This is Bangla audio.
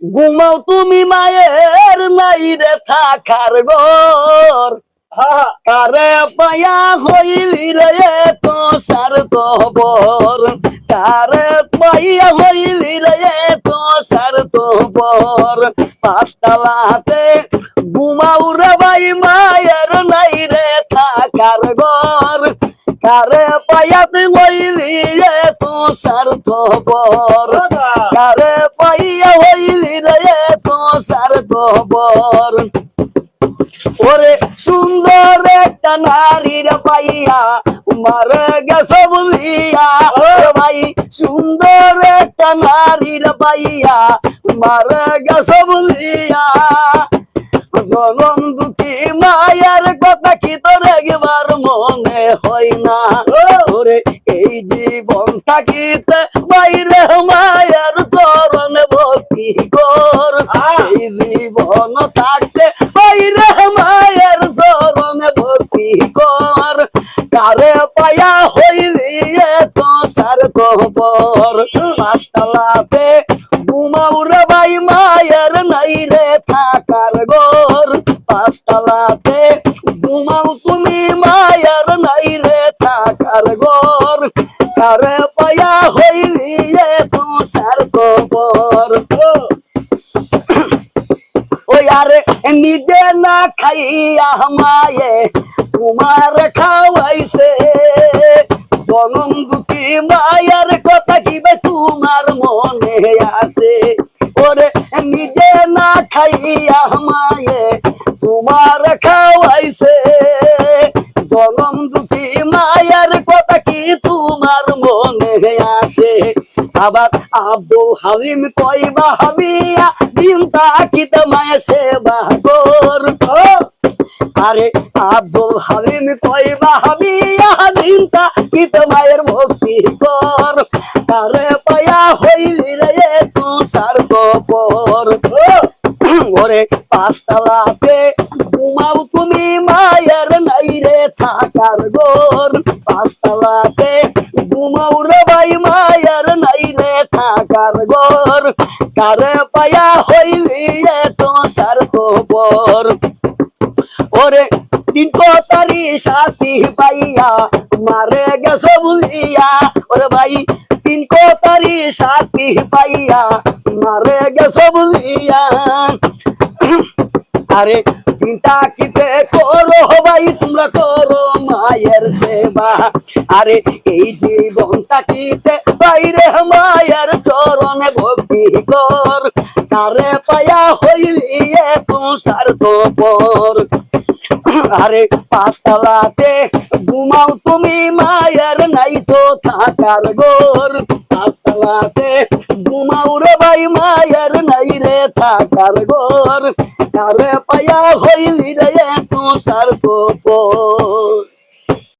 ঘুমাও তুমি মায়ের নাই রে থাকার ঘর। কারে পায়া হইলি রে তো সার তো বর কারে পাইয়া হইলি রে তো সার তো বর পাঁচতলাতে ঘুমাও রে ভাই, মায়ের নাই রে থাকার ঘর। কারে পায়াতে হইলি রে তো সার তো সার তো বর ওরে সুন্দর একটা নারীর পাইয়া, মারে গেছ ওরে ভাই, সুন্দর একটা নারীর পাইয়া, মারে গেছ বলিয়া জনম দুঃখী মায়ের কথা কি তোর একবার মনে হয় না? ওরে এই জীবন থাকিতে মায়ের চরণ ভক্তি কর। পায়া হইলি তো সার কবর পাঁচতলাতে ঘুমাও রে মায়ের নাই রে থাকার ঘর। পাঁচতলাতে ঘুমাও তুমি নিজে না খাইয়া মায়ে, তোমার খাওয়াইছে। জনম দুঃখী মায়ের কথা কিবে তোমার মনে আছে। ওরে, নিজে না খাইয়া মায়ে, তোমার খাওয়াইছে। জনম দুঃখী মায়ের কথা কি তোমার মনে আছে? আবার আব্দুল হালিম কইবা হাবিয়া তাকিত মায়ের সেবা কর। আরে পায়া হইলি রে তু সার ওরে পাঁচতলাতে ঘুমাও তুমি মায়ের নাই রে থাকার গোর পাঁচতলাতে ঘুমাও রে ভাই মায়ের নাই রে থাকার গোর কারে পায়া হইলি রে তো সার কপর ওরে তিন তারি সাথী পাইয়া মারে গেছ বুঝিয়া ওরে ভাই, তিন তারি সাথী পাইয়া মারে গেছ বুঝিয়া আরে চিন্তা কিতে করো ভাই, তোমরা করো মায়ের সেবা। আরে এই জীবনটা কিতে বাইরে মায়ের কর কারে পায়া হইলি তুষার তোপর আরে পাঁচতলাতে ঘুমাও তুমি, মায়ের নাই তো থাকার গোর পাঁচতলাতে ঘুমাও রে ভাই, মায়ের নাই রে থাকার গোর কারে পায়া হইলি রে তুষার তোপর